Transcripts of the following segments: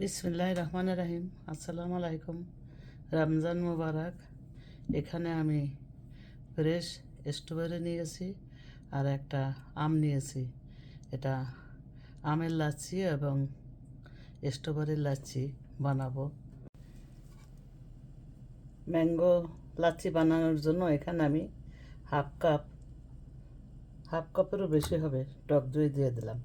বিসমিল্লাহ রহমান রাহিম। আসসালামু আলাইকুম রমজান মুবারক। এখানে আমি ফ্রেশ স্ট্রবেরি নিয়েছি আর একটা আম নিয়েছি। এটা আমের লাচ্ছি এবং স্ট্রবেরির লাচ্ছি বানাবো। ম্যাঙ্গো লাচ্ছি বানানোর জন্য এখানে আমি হাফ কাপ, হাফ কাপেরও বেশি হবে, টক দই দিয়ে দিলাম।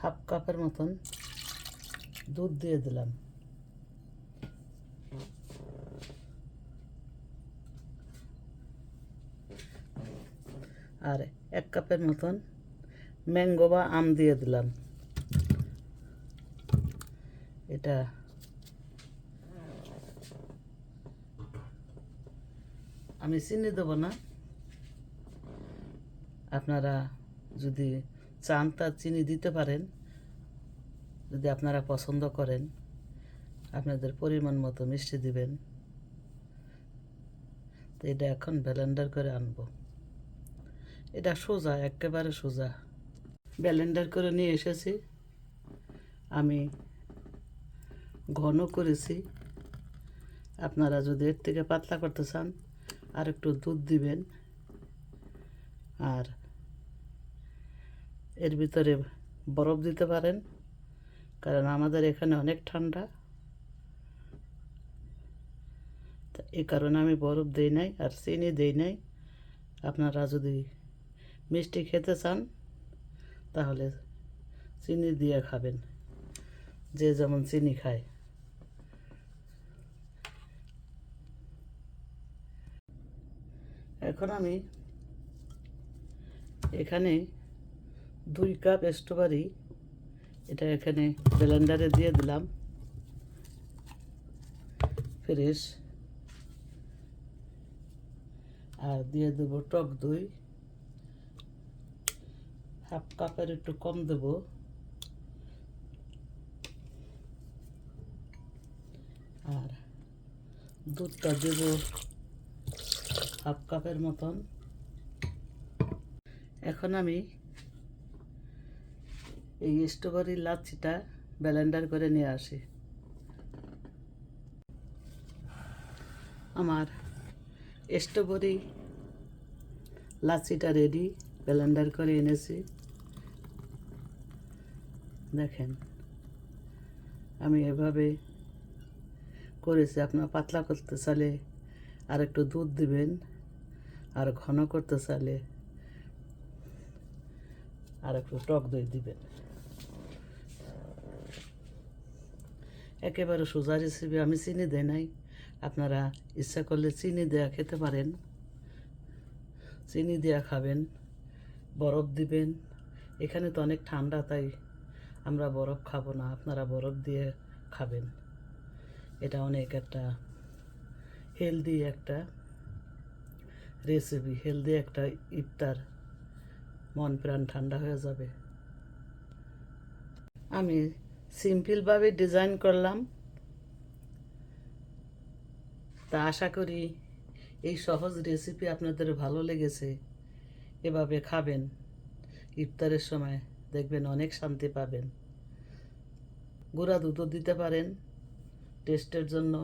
হাফ কাপের মতন দুধ দিয়ে দিলাম। আর এক কাপের মতন ম্যাঙ্গো বা আম দিয়ে দিলাম। এটা আমি চিনি দেবো না। আপনারা যদি চান তার চিনি দিতে পারেন, যদি আপনারা পছন্দ করেন। আপনাদের পরিমাণ মতো মিষ্টি দিবেন। তো এটা এখন ব্লেন্ডার করে আনব। এটা সোজা, একেবারে সোজা। ব্যালেন্ডার করে নিয়ে এসেছি। আমি ঘন করেছি। আপনারা যদি এর থেকে পাতলা করতে চান আর একটু দুধ দিবেন। আর এর ভিতরে বরফ দিতে পারেন, কারণ আমাদের এখানে অনেক ঠান্ডা। এই কারণে আমি বরফ দিই নাই আর চিনি দিই নাই। আপনারা যদি মিষ্টি খেতে চান, তাহলে চিনি দিয়ে খাবেন, যে যেমন চিনি খায়। এখন আমি এখানে দুই কাপ স্ট্রবেরি, এটা এখানে ব্লেন্ডারে দিয়ে দিলাম। ফ্রেশ। আর দিয়ে দেবো টক দই। হাফ কাপের একটু কম দেব। আর দুধটা দেব হাফ কাপের মতন। এখন আমি এই স্ট্রবেরি লাচ্ছিটা ব্লেন্ডার করে নিয়ে আসি। আমার স্ট্রবেরি লাচ্ছিটা রেডি ব্লেন্ডার করে এনেছি। দেখেন, আমি এভাবে করেছি। আপনার পাতলা করতে চাইলে আর একটু দুধ দিবেন, আর ঘন করতে চাইলে আর একটু টক দই দিবেন। একেবারে সোজা রেসিপি আমি চিনি দেয় নাই। আপনারা ইচ্ছা করলে চিনি দেয়া খেতে পারেন। চিনি দেয়া খাবেন, বরফ দিবেন। এখানে তো অনেক ঠান্ডা, তাই আমরা বরফ খাব না, আপনারা বরফ দিয়ে খাবেন। এটা অনেক একটা হেলদি একটা রেসিপি হেলদি একটা ইফতার। মন প্রাণ ঠান্ডা হয়ে যাবে। আমি সিম্পলভাবে ডিজাইন করলাম। তা আশা করি এই সহজ রেসিপি আপনাদের ভালো লেগেছে। এভাবে খাবেন। ইফতারের সময় দেখবেন অনেক শান্তি পাবেন। গুঁড়া দুধও দিতে পারেন টেস্টের জন্য।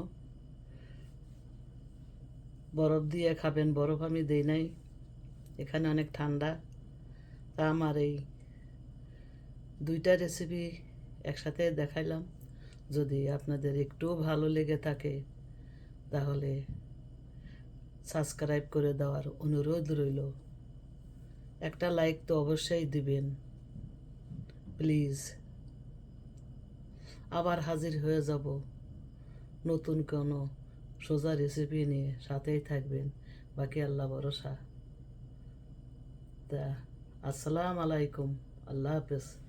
বরফ দিয়ে খাবেন, বরফ আমি দেই নাই। এখানে অনেক ঠান্ডা। তা আমার এই দুইটা রেসিপি একসাথে দেখাইলাম। যদি আপনাদের একটুও ভালো লেগে থাকে, তাহলে সাবস্ক্রাইব করে দেওয়ার অনুরোধ রইল। একটা লাইক তো অবশ্যই দিবেন। প্লিজ। আবার হাজির হয়ে যাব। নতুন কোনো সোজা রেসিপি নিয়ে সাথেই থাকবেন। বাকি আল্লাহ ভরসা। তা, আসসালাম আলাইকুম। আল্লাহ হাফেজ।